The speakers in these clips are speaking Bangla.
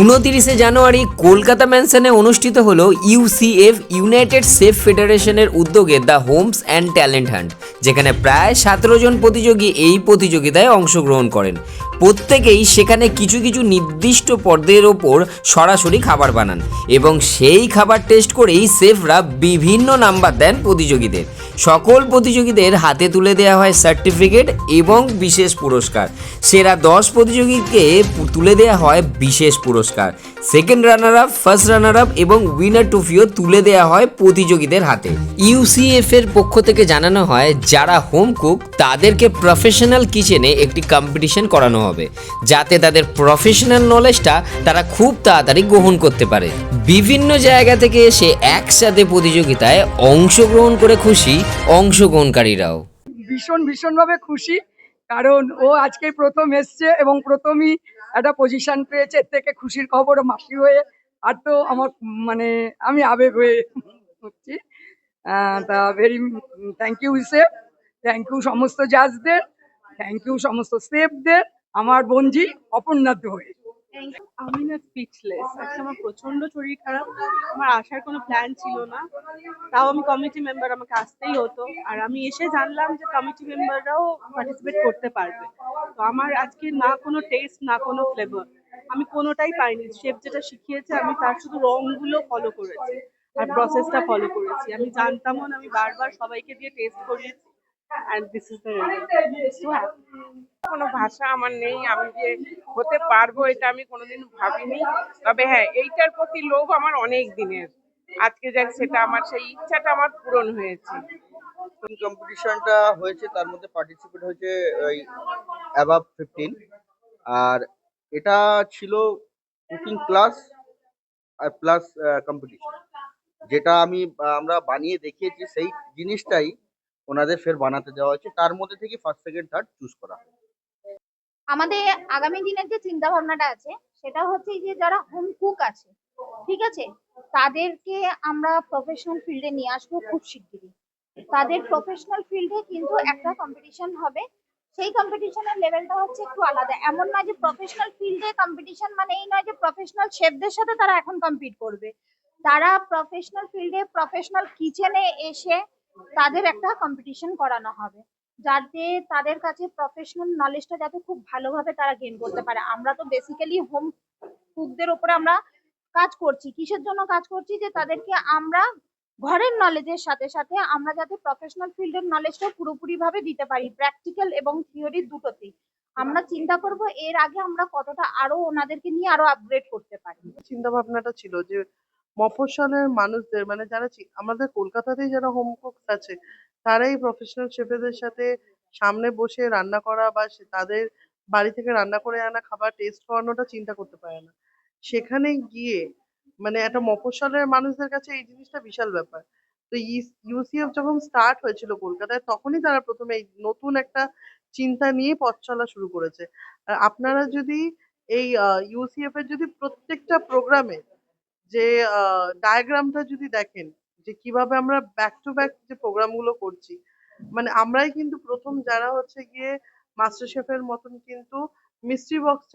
উনতিরিশে জানুয়ারি কলকাতা ম্যানসনে অনুষ্ঠিত হল ইউসিএফ ইউনাইটেড সেফ ফেডারেশনের উদ্যোগে the homes and talent hunt, যেখানে প্রায় সতেরো জন প্রতিযোগী এই প্রতিযোগিতায় অংশগ্রহণ করেন। প্রত্যেকেই সেখানে কিছু কিছু নির্দিষ্ট পর্দের ওপর সরাসরি খাবার বানান এবং সেই খাবার টেস্ট করেই সেফরা বিভিন্ন নাম্বার দেন প্রতিযোগীদের। সকল প্রতিযোগীদের হাতে তুলে দেওয়া হয় সার্টিফিকেট এবং বিশেষ পুরস্কার। সেরা দশ প্রতিযোগীকে তুলে দেওয়া হয় বিশেষ পুরস্কার। Second runner up first runner up এবং উইনার ট্রফিও তুলে দেওয়া হয় প্রতিযোগীদের হাতে। ইউসিএফ এর পক্ষ থেকে জানানো হয়, যারা হোম কুক তাদেরকে প্রফেশনাল কিচেনে একটি কম্পিটিশন করানো হবে, যাতে তাদের প্রফেশনাল নলেজটা তারা খুব তাড়াতাড়ি গ্রহণ করতে পারে। বিভিন্ন জায়গা থেকে এসে একসাথে প্রতিযোগিতায় অংশগ্রহণ করে খুশি অংশগ্রহণকারীরাও। ভীষণ ভীষণভাবে খুশি, কারণ ও আজকে প্রথম এসছে এবং প্রথমই একটা পজিশন পেয়েছে এর থেকে খুশির খবর মাসি হয়ে আর তো আমার মানে আমি আবেগ হয়ে হচ্ছি। তা very thank you chef thank you সমস্ত জাজদের থ্যাংক ইউ সমস্ত সেফদের আমার বঞ্জি অপর্ণাদ্য হয়ে। আমি না স্পিচলেস আজকে আমার প্রচণ্ড শরীর খারাপ, আমার আসার কোনো প্ল্যান ছিল না। তাও আমি কমিটি মেম্বার আমাকে আসতেই হতো, আর আমি এসে জানলাম যে কমিটি মেম্বাররাও পার্টিসিপেট করতে পারবে। আমার আজকে না কোনো টেস্ট না কোনো ফ্লেভার আমি কোনোটাই পাইনি। শেফ যেটা শিখিয়েছে আমি তার শুধু রংগুলো ফলো করেছি আর প্রসেসটা ফলো করেছি। আমি জানতামও না আমি বারবার সবাইকে দিয়ে টেস্ট করিয়েছি অ্যান্ড দিস ইজ দ্য কোনো ভাষা আমার নেই আমি যে হতে পারব এটা আমি কোনোদিন ভাবিনি। তবে হ্যাঁ এইটার প্রতি লোভ আমার অনেক দিনের। আজকে যাক সেটা আমার সেই ইচ্ছাটা আমার পূরণ হয়েছে। কম্পিটিশনটা হয়েছে তার মধ্যে পার্টিসিপেট হয়েছে ওই অ্যাবাভ ফিফটিন আর এটা ছিল কুকিং ক্লাস আর প্লাস কম্পিটিশন যেটা আমি আমরা বানিয়ে দেখিয়েছি, সেই জিনিসটাই ওনাদের ফের বানাতে দেওয়া হয়েছে। তার মধ্যে থেকে ফার্স্ট সেকেন্ড থার্ড চুজ করা। আমাদের আগামী দিনের যে চিন্তা ভাবনাটা আছে, সেটা হচ্ছে যে যারা হোম কুক আছে, ঠিক আছে? তাদেরকে আমরা প্রফেশনাল ফিল্ডে নিয়ে আসব খুব শিগগিরই। তাদের প্রফেশনাল ফিল্ডে কিন্তু একটা কম্পিটিশন হবে সেই কম্পিটিশনের লেভেলটা হচ্ছে একটু আলাদা। এমন নয় যে প্রফেশনাল ফিল্ডে কম্পিটিশন মানে এই নয় যে প্রফেশনাল শেফদের সাথে তারা এখন কম্পিট করবে। তারা প্রফেশনাল ফিল্ডে প্রফেশনাল কিচেনে এসে তাদের একটা কম্পিটিশন করানো হবে। যাতে তাদের কাছে প্রফেশনাল নলেজটা যাতে খুব ভালোভাবে তারা গেইন করতে পারে। আমরা তো বেসিক্যালি হোম কুকদের ওপরে আমরা কাজ করছি। কিসের জন্য কাজ করছি? যে তাদেরকে আমরা ঘরের নলেজের সাথে সাথে আমরা যাতে প্রফেশনাল ফিল্ডের নলেজটা পুরোপুরি ভাবে দিতে পারি প্র্যাকটিক্যাল এবং থিওরি দুটোতেই। আমরা চিন্তা করব এর আগে আমরা কতটা আরও ওনাদেরকে নিয়ে আরও আপগ্রেড করতে পারি। চিন্তা ভাবনাটা ছিল যে মফস্বলের মানুষদের মানে যারা আমাদের কলকাতাতেই যারা হোম কুকস আছে তারাই প্রফেশনাল শেফেদের সাথে সামনে বসে রান্না করা বা তাদের বাড়ি থেকে রান্না করে আনা খাবার টেস্ট করানোটা চিন্তা করতে পারে না। সেখানে গিয়ে মানে একটা মফস্বলের মানুষদের কাছে এই জিনিসটা বিশাল ব্যাপার। তো ইউসিএফ যখন স্টার্ট হয়েছিল কলকাতায়, তখনই তারা প্রথমে এই নতুন একটা চিন্তা নিয়ে পথ চলা শুরু করেছে। আর আপনারা যদি এই ইউসিএফ এর যদি প্রত্যেকটা প্রোগ্রামে যে ডায়াগ্রামটা যদি দেখেন, যে কীভাবে আমরা ব্যাক টু ব্যাক যে প্রোগ্রামগুলো করছি মানে আমরাই কিন্তু প্রথম যারা হচ্ছে গিয়ে মাস্টার শেফের মতন কিন্তু মিস্ট্রি বক্স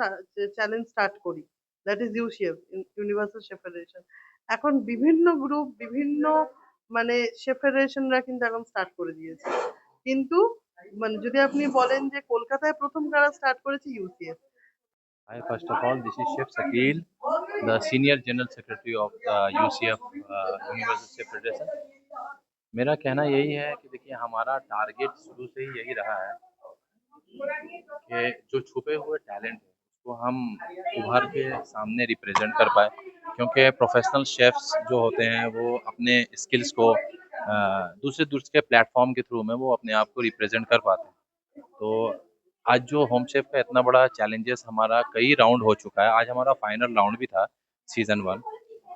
চ্যালেঞ্জ স্টার্ট করি। That is UCF universal chef federation এখন বিভিন্ন গ্রুপ বিভিন্ন মানে শেফ ফেডারেশনরা কিন্তু এখন স্টার্ট করে দিয়েছে কিন্তু মানে যদি আপনি বলেন যে কলকাতায় প্রথম কারা স্টার্ট করেছে UCF Hi, first of all, this is Chef Sakil, the Senior General Secretary of the UCF uh, Universal Chef Federation. मेरा कहना यही है कि देखिए हमारा टारगेट शुरू से ही यही रहा है कि जो छुपे हुए टैलेंट है उसको हम उभर के सामने रिप्रेजेंट कर पाए। क्योंकि प्रोफेशनल शेफ्स जो होते हैं, वो अपने स्किल्स को दूसरे दूसरे प्लेटफॉर्म के थ्रू में वो अपने आप को रिप्रेजेंट कर पाते हैं। तो आज जो होम शेफ का इतना बड़ा चैलेंजेस हमारा कई राउंड हो चुका है। आज हमारा फाइनल राउंड भी था सीज़न वन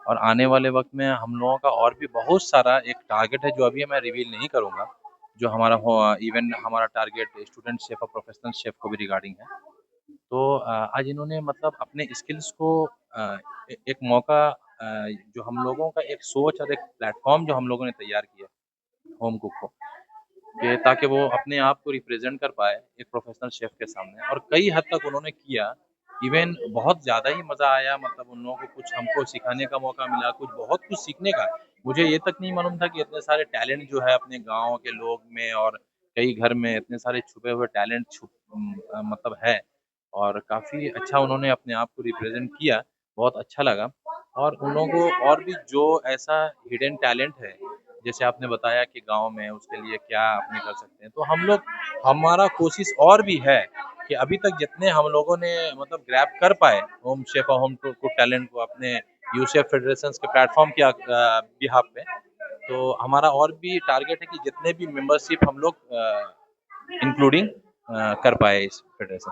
और आने वाले वक्त में हम लोगों का और भी बहुत सारा एक टारगेट है जो अभी मैं रिवील नहीं करूँगा, जो हमारा इवन हमारा टारगेट स्टूडेंट शेफ और प्रोफेशनल शेफ को भी रिगार्डिंग है। तो आज इन्होंने मतलब अपने स्किल्स को एक मौका जो हम लोगों का एक सोच और एक प्लेटफॉर्म जो हम लोगों ने तैयार किया होम कुक को, कि ताकि वो अपने आप को रिप्रेजेंट कर पाए एक प्रोफेशनल शेफ के सामने। और कई हद तक उन्होंने किया इवन बहुत ज़्यादा ही मज़ा आया मतलब उन लोगों को कुछ हमको सिखाने का मौका मिला, कुछ बहुत कुछ सीखने का। मुझे ये तक नहीं मालूम था कि इतने सारे टैलेंट जो है अपने गाँव के लोग में और कई घर में इतने सारे छुपे हुए टैलेंट छुप मतलब है। और काफ़ी अच्छा उन्होंने अपने आप को रिप्रेजेंट किया, बहुत अच्छा लगा। और उन लोगों को और भी जो ऐसा हिडन टैलेंट है, जैसे आपने बताया कि गाँव में उसके लिए क्या अपने कर सकते हैं तो हम लोग, हमारा कोशिश और भी है कि अभी तक जितने हम लोगों ने मतलब ग्रैप कर पाए होम शेफ और होम टू कुक टैलेंट को अपने यूसीएफ फेडरेशन के प्लेटफॉर्म के बिहाफ पे तो हमारा और भी टारगेट है कि जितने भी मेंबरशिप हम लोग इंक्लूडिंग कर पाए इस फेडरेशन